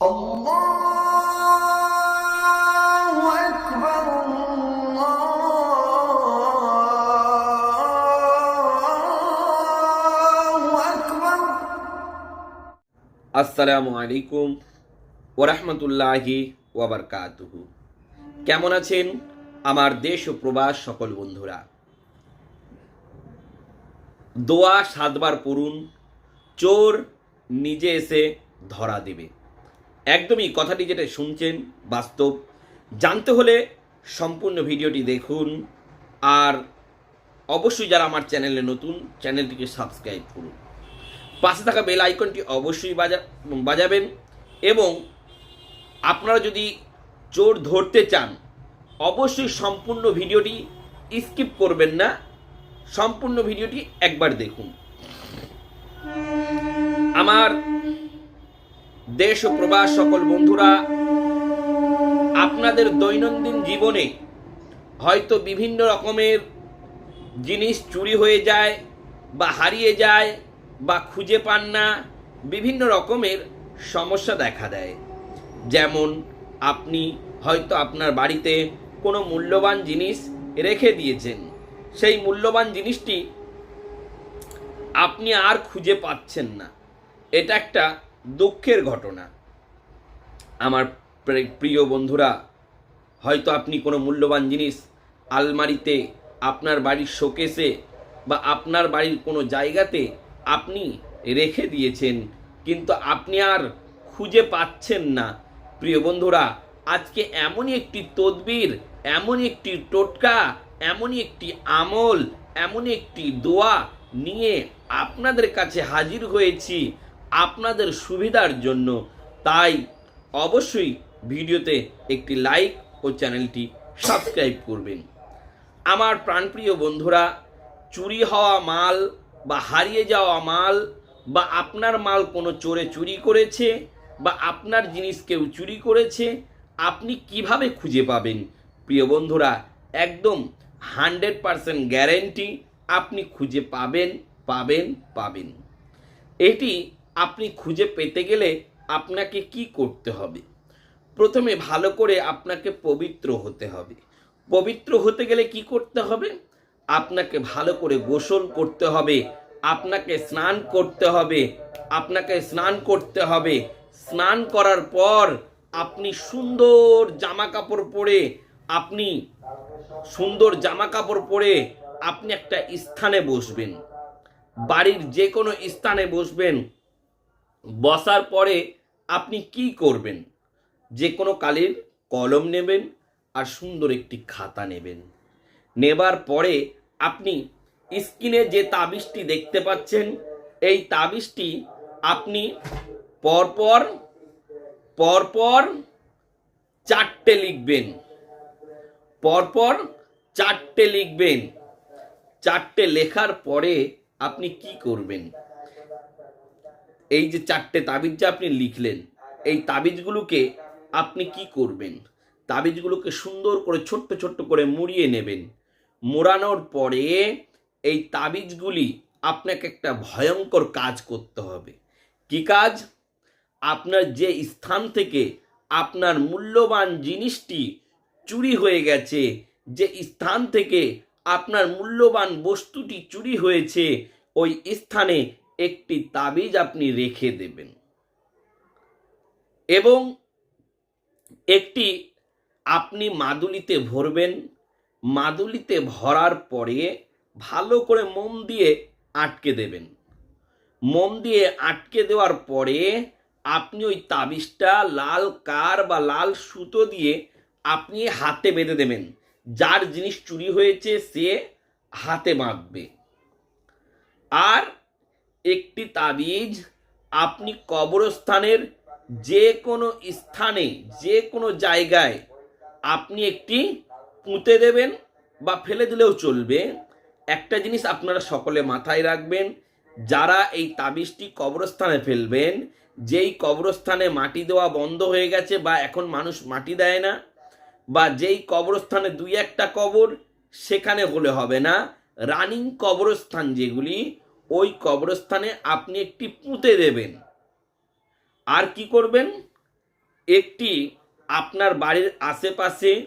আসসালামু আলাইকুম ওরহমতুল্লাহি ওয়াবারকাতুহু কেমন আছেন আমার দেশ ও প্রবাস সকল বন্ধুরা? দোয়া সাতবার পড়ুন, চোর নিজে এসে ধরা দেবে। একদমই কথাটি যেটা শুনছেন বাস্তব। জানতে হলে সম্পূর্ণ ভিডিওটি দেখুন। আর অবশ্যই যারা আমার চ্যানেলে নতুন, চ্যানেলটিকে সাবস্ক্রাইব করুন। পাশে থাকা বেল আইকনটি অবশ্যই বাজা, বাজাবেন এবং আপনারা যদি চোর ধরতে চান, অবশ্যই সম্পূর্ণ ভিডিওটি স্কিপ করবেন না। সম্পূর্ণ ভিডিওটি একবার দেখুন। আমার দেশ ও প্রবাস সকল বন্ধুরা, আপনাদের দৈনন্দিন জীবনে হয়তো বিভিন্ন রকমের জিনিস চুরি হয়ে যায় বা হারিয়ে যায় বা খুঁজে পান না, বিভিন্ন রকমের সমস্যা দেখা দেয়। যেমন আপনি হয়তো আপনার বাড়িতে কোনো মূল্যবান জিনিস রেখে দিয়েছেন, সেই মূল্যবান জিনিসটি আপনি আর খুঁজে পাচ্ছেন না। এটা একটা দুঃখের ঘটনা। আমার প্রিয় বন্ধুরা, হয়তো আপনি কোনো মূল্যবান জিনিস আলমারিতে আপনার বাড়ির শোকেসে বা আপনার বাড়ির কোনো জায়গাতে আপনি রেখে দিয়েছেন, কিন্তু আপনি আর খুঁজে পাচ্ছেন না। প্রিয় বন্ধুরা, আজকে এমনই একটি তদবির, এমনই একটি টোটকা, এমনই একটি আমল, এমনই একটি দোয়া নিয়ে আপনাদের কাছে হাজির হয়েছি। আপনাদের সুবিধার জন্য। তাই অবশ্যই ভিডিওতে একটি লাইক ও চ্যানেলটি সাবস্ক্রাইব করবেন। আমার প্রাণপ্রিয় বন্ধুরা, চুরি হওয়া মাল বা হারিয়ে যাওয়া মাল বা আপনার মাল কোনো চোরে চুরি করেছে বা আপনার জিনিস কেউ চুরি করেছে, আপনি কীভাবে খুঁজে পাবেন? প্রিয় বন্ধুরা, একদম হান্ড্রেড পারসেন্ট গ্যারেন্টি আপনি খুঁজে পাবেন পাবেন পাবেন। এটি আপনি খুঁজে পেতে গেলে আপনাকে কি করতে হবে? প্রথমে ভালো করে আপনাকে পবিত্র হতে হবে। পবিত্র হতে গেলে কি করতে হবে? আপনাকে ভালো করে গোসল করতে হবে, আপনাকে স্নান করতে হবে, আপনাকে স্নান করতে হবে। স্নান করার পর আপনি সুন্দর জামা কাপড় পরে, আপনি সুন্দর জামা কাপড় পরে আপনি একটা স্থানে বসবেন। বাড়ির যে কোনো স্থানে বসবেন। বসার পরে আপনি কি করবেন? যে কোনো কালের কলম নেবেন আর সুন্দর একটি খাতা নেবেন। নেবার পরে আপনি স্ক্রিনে যে তাবিজটি দেখতে পাচ্ছেন, এই তাবিজটি আপনি পরপর পরপর চারটে লিখবেন। পরপর চারটে লিখবেন। চারটে লেখার পরে আপনি কি করবেন? এই যে চারটে তাবিজ যে আপনি লিখলেন, এই তাবিজগুলোকে আপনি কি করবেন? তাবিজগুলোকে সুন্দর করে, ছোট্ট ছোট্ট করে মুড়িয়ে নেবেন। মোড়ানোর পরে এই তাবিজগুলি আপনাকে একটা ভয়ঙ্কর কাজ করতে হবে। কি কাজ? আপনার যে স্থান থেকে আপনার মূল্যবান জিনিসটি চুরি হয়ে গেছে, যে স্থান থেকে আপনার মূল্যবান বস্তুটি চুরি হয়েছে, ওই স্থানে একটি তাবিজ আপনি রেখে দেবেন। এবং একটি আপনি মাদুলিতে ভরবেন। মাদুলিতে ভরার পরে ভালো করে মোম দিয়ে আটকে দেবেন। মোম দিয়ে আটকে দেওয়ার পরে আপনি ওই তাবিজটা লাল কার বা লাল সুতো দিয়ে আপনি হাতে বেঁধে দেবেন। যার জিনিস চুরি হয়েছে সে হাতে বাঁধবে। আর একটি তাবিজ আপনি কবরস্থানের যে কোনো স্থানে, যে কোনো জায়গায় আপনি একটি পুঁতে দেবেন বা ফেলে দিলেও চলবে। একটা জিনিস আপনারা সকলে মাথায় রাখবেন, যারা এই তাবিজটি কবরস্থানে ফেলবেন, যেই কবরস্থানে মাটি দেওয়া বন্ধ হয়ে গেছে বা এখন মানুষ মাটি দেয় না, বা যেই কবরস্থানে দুই একটা কবর, সেখানে হলে হবে না। রানিং কবরস্থান যেগুলি ওই কবরস্থানে আপনি একটি পুঁতে দেবেন। আর কি করবেন? একটি আপনার বাড়ির আশেপাশে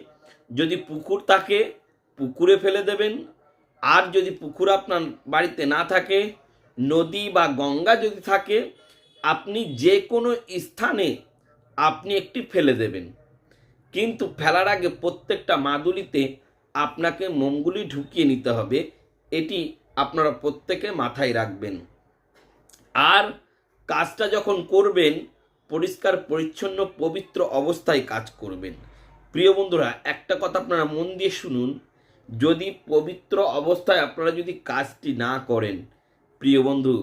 যদি পুকুর থাকে, পুকুরে ফেলে দেবেন। আর যদি পুকুর আপনার বাড়িতে না থাকে, নদী বা গঙ্গা যদি থাকে, আপনি যে কোনো স্থানে আপনি একটি ফেলে দেবেন। কিন্তু ফেলার আগে প্রত্যেকটা মাদুলিতে আপনাকে মোমগুলি ঢুকিয়ে নিতে হবে। এটি আপনারা প্রত্যেকে মাথায় রাখবেন। আর কাজটা যখন করবেন, পরিষ্কার, পরিচ্ছন্ন, পবিত্র অবস্থায় কাজ করবেন। প্রিয় বন্ধুরা, একটা কথা আপনারা মন দিয়ে শুনুন। যদি পবিত্র অবস্থায় আপনারা যদি কাজটি না করেন, প্রিয় বন্ধু,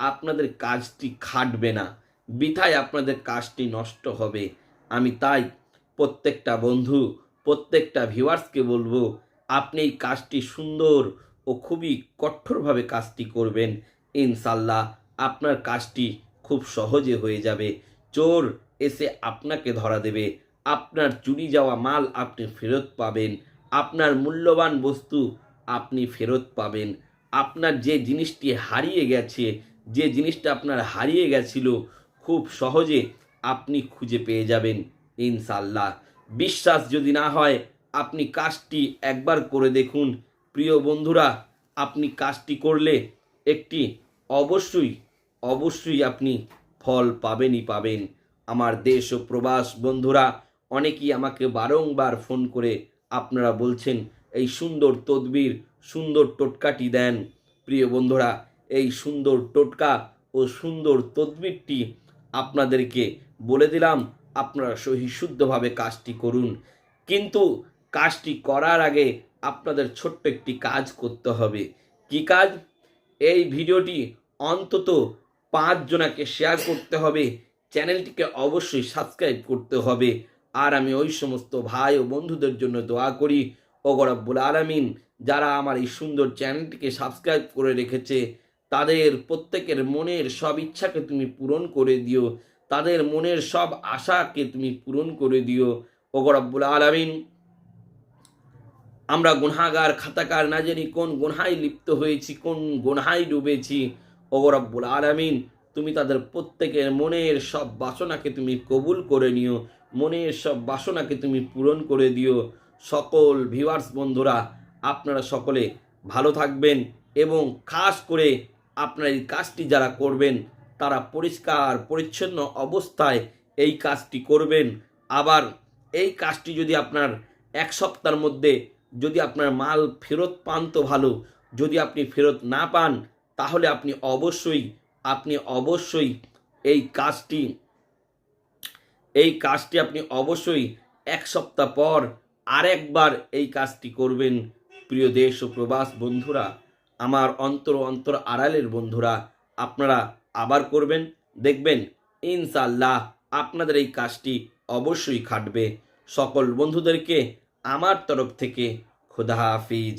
আপনাদের কাজটি খাটবে না। বিথায় আপনাদের কাজটি নষ্ট হবে। আমি তাই প্রত্যেকটা বন্ধু, প্রত্যেকটা ভিউয়ার্সকে বলব, আপনি এই কাজটি সুন্দর ও খুবই কঠোরভাবে কাজটি করবেন। ইনশাল্লাহ আপনার কাজটি খুব সহজে হয়ে যাবে। চোর এসে আপনাকে ধরা দেবে। আপনার চুরি যাওয়া মাল আপনি ফেরত পাবেন। আপনার মূল্যবান বস্তু আপনি ফেরত পাবেন। আপনার যে জিনিসটি হারিয়ে গেছে, যে জিনিসটা আপনার হারিয়ে গেছিল, খুব সহজে আপনি খুঁজে পেয়ে যাবেন। ইনশাল্লাহ বিশ্বাস যদি না হয়, আপনি কাজটি একবার করে দেখুন। প্রিয় বন্ধুরা, আপনি কাজটি করলে একটি অবশ্যই অবশ্যই আপনি ফল পাবেনই পাবেন। আমার দেশ ও প্রবাস বন্ধুরা, অনেকেই আমাকে বারংবার ফোন করে আপনারা বলছেন, এই সুন্দর তদবির, সুন্দর টোটকাটি দেন। প্রিয় বন্ধুরা, এই সুন্দর টোটকা ও সুন্দর তদবিরটি আপনাদেরকে বলে দিলাম, আপনারা সহি শুদ্ধভাবে কাজটি করুন। কিন্তু কাজটি করার আগে আপনাদের ছোট্ট একটি কাজ করতে হবে। কি কাজ? এই ভিডিওটি অন্তত পাঁচজনাকে শেয়ার করতে হবে। চ্যানেলটিকে অবশ্যই সাবস্ক্রাইব করতে হবে। আর আমি ওই সমস্ত ভাই ও বন্ধুদের জন্য দোয়া করি ও গরব্বুল আলমিন, যারা আমার এই সুন্দর চ্যানেলটিকে সাবস্ক্রাইব করে রেখেছে, তাদের প্রত্যেকের মনের সব ইচ্ছাকে তুমি পূরণ করে দিও। তাদের মনের সব আশাকে তুমি পূরণ করে দিও। ও গরব্বুল আলমিন আমরা গুনহাগার, খাতাকার না জানি কোন গুনহায় লিপ্ত হয়েছি, কোন গুনহায় ডুবেছি। ওগো রব্বুল আলামিন, তুমি তাদের প্রত্যেকের মনের সব বাসনাকে তুমি কবুল করে নিও, মনের সব বাসনাকে তুমি পূরণ করে দিও। সকল ভিউয়ার্স বন্ধুরা, আপনারা সকলে ভালো থাকবেন এবং খাস করে আপনার এই কাজটি যারা করবেন, তারা পরিষ্কার, পরিচ্ছন্ন অবস্থায় এই কাজটি করবেন। আবার এই কাজটি যদি আপনার এক সপ্তাহের মধ্যে যদি আপনার মাল ফেরত পান তো ভালো, যদি আপনি ফেরত না পান, তাহলে আপনি অবশ্যই আপনি অবশ্যই এই কাজটি এই কাজটি আপনি অবশ্যই এক সপ্তাহ পর আরেকবার এই কাজটি করবেন। প্রিয় দেশ ও প্রবাস বন্ধুরা, আমার অন্তর অন্তর আড়ালের বন্ধুরা, আপনারা আবার করবেন, দেখবেন ইনশাল্লাহ আপনাদের এই কাজটি অবশ্যই খাটবে। সকল বন্ধুদেরকে আমার তরফ থেকে খুদা হাফিজ।